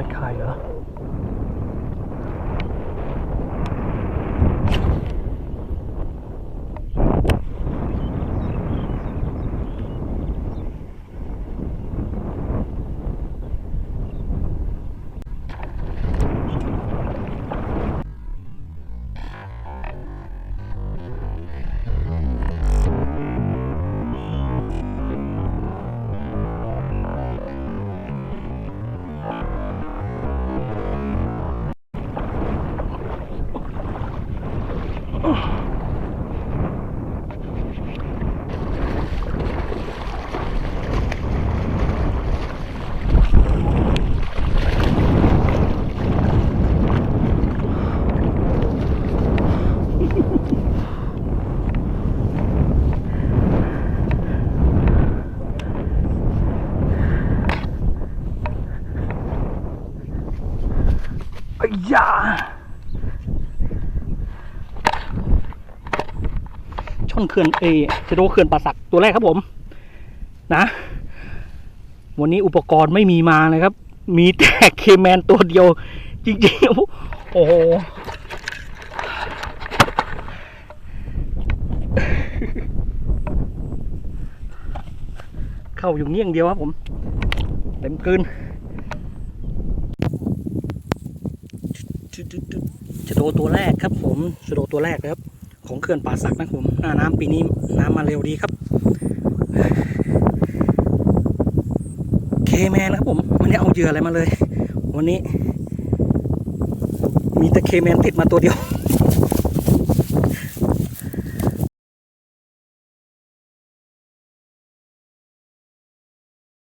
Takaya. Yeah. ช่อนเขื่อนเอจะโดเขื่อนป่าสักตัวแรกครับผม นะ วันนี้อุปกรณ์ไม่มีมาเลยครับ มีแต่เคแมนตัวเดียว จริงๆ โอ้โหเข้าอยู่เงี้ยงเดียวครับผม เต็มกืนชโดตัวแรกครับผมชโดตัวแรกครับ ของเขื่อนป่าสักนะครับผมหน้าน้ำปีนี้น้ำมาเร็วดีครับเคแมนครับผมไม่ได้เอาเหยื่ออะไรมาเลย วันนี้ มีแต่เคแมนติดมาตัวเดียว